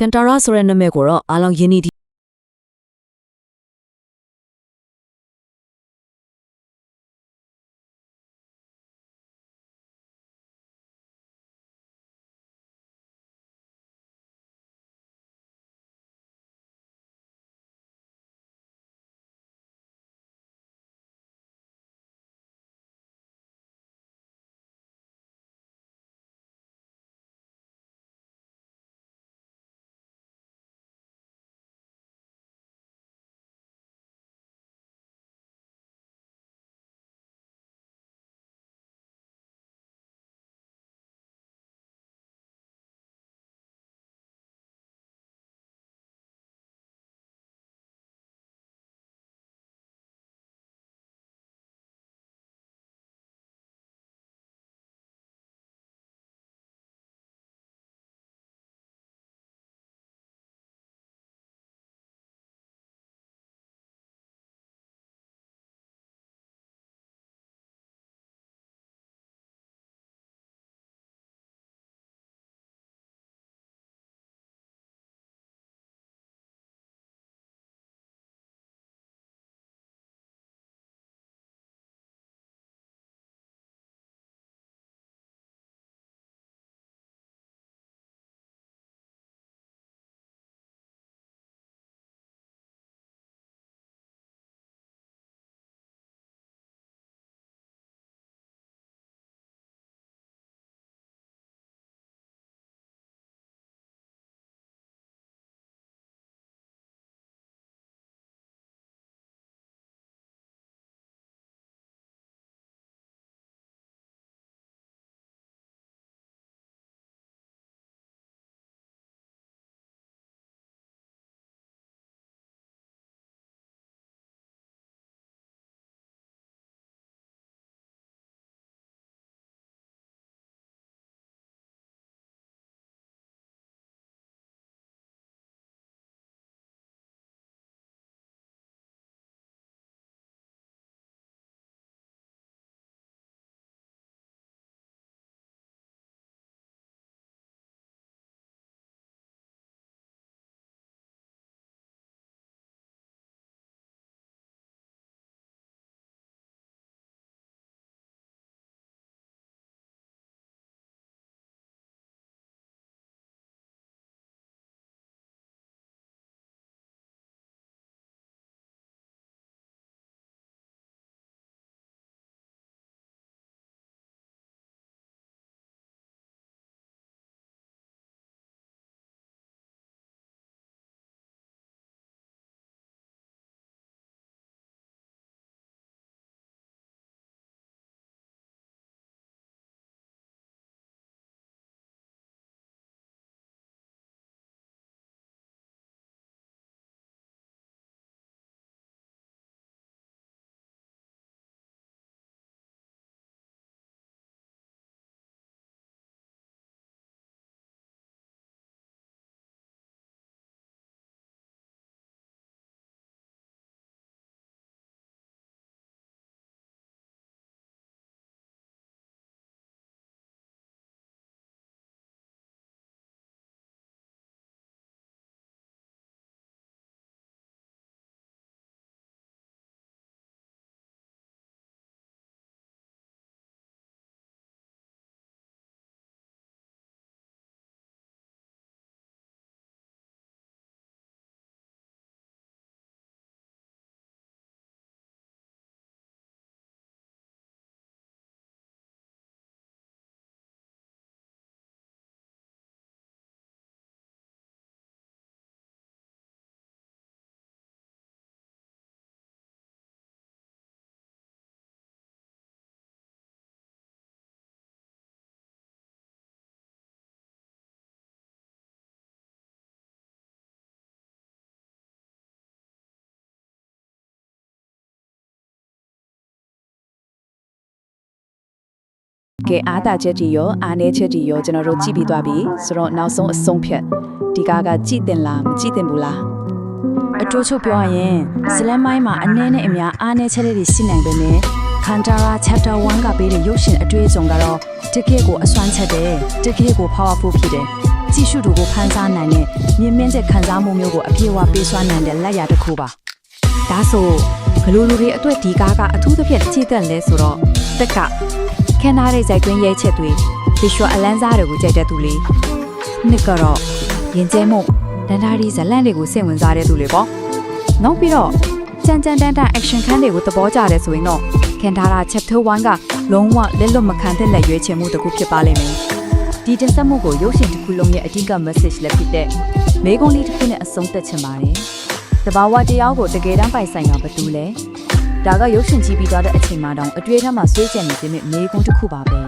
ကန်တာရာဆိုတဲ့နာမည်ကိုတော့အားလုံးယင်း ကဲအားတာချက်တီရောအားနေချက်တီရောကျွန်တော်တို့ကြည့်ပြီးသွားပြီဆိုတော့နောက်ဆုံးအဆုံးဖြတ်ဒီကားကကြည့်တင်လားမကြည့်တင်ဘူးလားအတူချုပ်ပြောရရင်ဇလန်မိုင်းမှာအနည်းနဲ့အများအားနေချက်လေးတွေရှိနိုင်ပေမဲ့ခန္ဓာရာ chapter 1ကပေးတဲ့ရုပ်ရှင်အတွေ့အကြုံကတော့တကယ့်ကိုအစွမ်းချက်တယ်တကယ့်ကို powerful ဖြစ်တယ်ကြည့်ရှုသူကိုဖန်ဆားနိုင်တဲ့မြင့်မြင့်တဲ့ခံစားမှုမျိုးကိုအပြည့်အဝပေးစွမ်းနိုင်တဲ့လက်ရာတစ်ခုပါဒါဆိုဘလူလူတွေအတွက်ဒီကားကအထူးသဖြင့်ကြည့်တဲ့လဲဆိုတော့တက်က ခန္ဓာရဲ့ဇိုက်တွင်းရဲချက်တွေ visual အလန်းစားတွေကိုကြိုက်တဲ့သူလေးနှစ်ကတော့ရင်ကျဲမှုဒန်တာဒီဇလန့်တွေကိုစိတ်ဝင်စားတဲ့သူလေးပေါ့နောက်ပြီးတော့ကြမ်းကြမ်းတမ်းတမ်း action ခန်းတွေကိုသဘောကျတယ်ဆိုရင်တော့ခင်ထားတာ chapter 1ကလုံးဝလက်လွတ်မခံတဲ့လက်ရွေးချင်မှုတစ်ခုဖြစ်ပါလိမ့်မယ်ဒီတင်ဆက်မှုကိုရုပ်ရှင်တစ်ခုလုံးရဲ့အဓိက message လည်းဖြစ်တဲ့မေကွန်လေးတစ်ခုနဲ့အဆုံးသတ်ချင်ပါတယ်တဘာဝတရားကိုတကယ်တမ်းပိုင်ဆိုင်တာဘာတူလဲ ဒါကရုပ်ရှင်ကြည့်ပြီးသွားတဲ့အချိန်မှတောင်အတွေ့အထက်မှာဆွေးကြံနေခြင်းနဲ့မေကွန်တစ်ခုပါပဲ